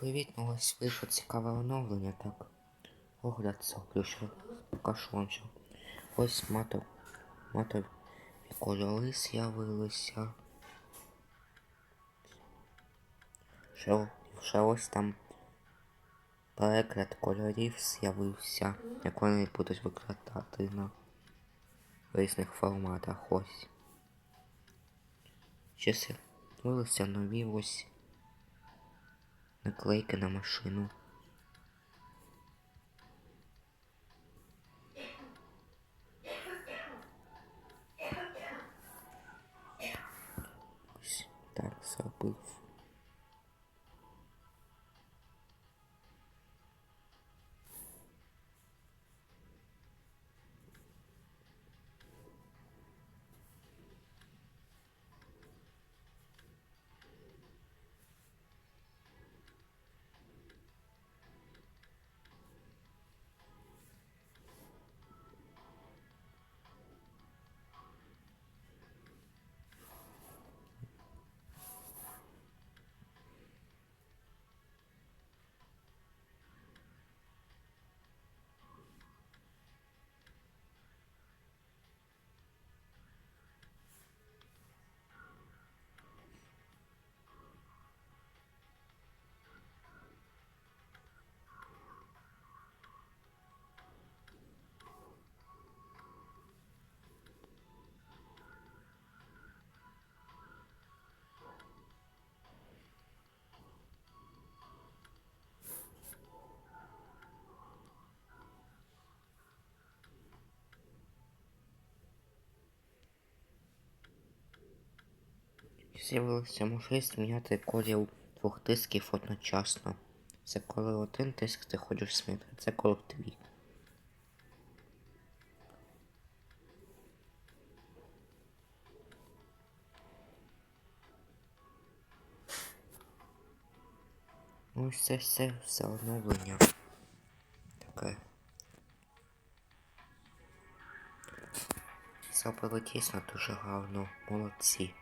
Привіт, ну ось вийшло цікаве оновлення, так. Огляд що покажу вам що. Ось матов, матові кольори з'явилися. Ще, ще ось там перегляд кольорів з'явився, як вони будуть викладати на різних форматах ось. Ще з'явилися нові ось наклейки на машину. Ось так зробив. З'явилася можливість міняти колір двох дисків одночасно. Це коли один диск ти хочеш змінити, це коли твій. Ну, Ось це все, все оновлення. Таке. Зробили дійсно дуже гарно. Молодці.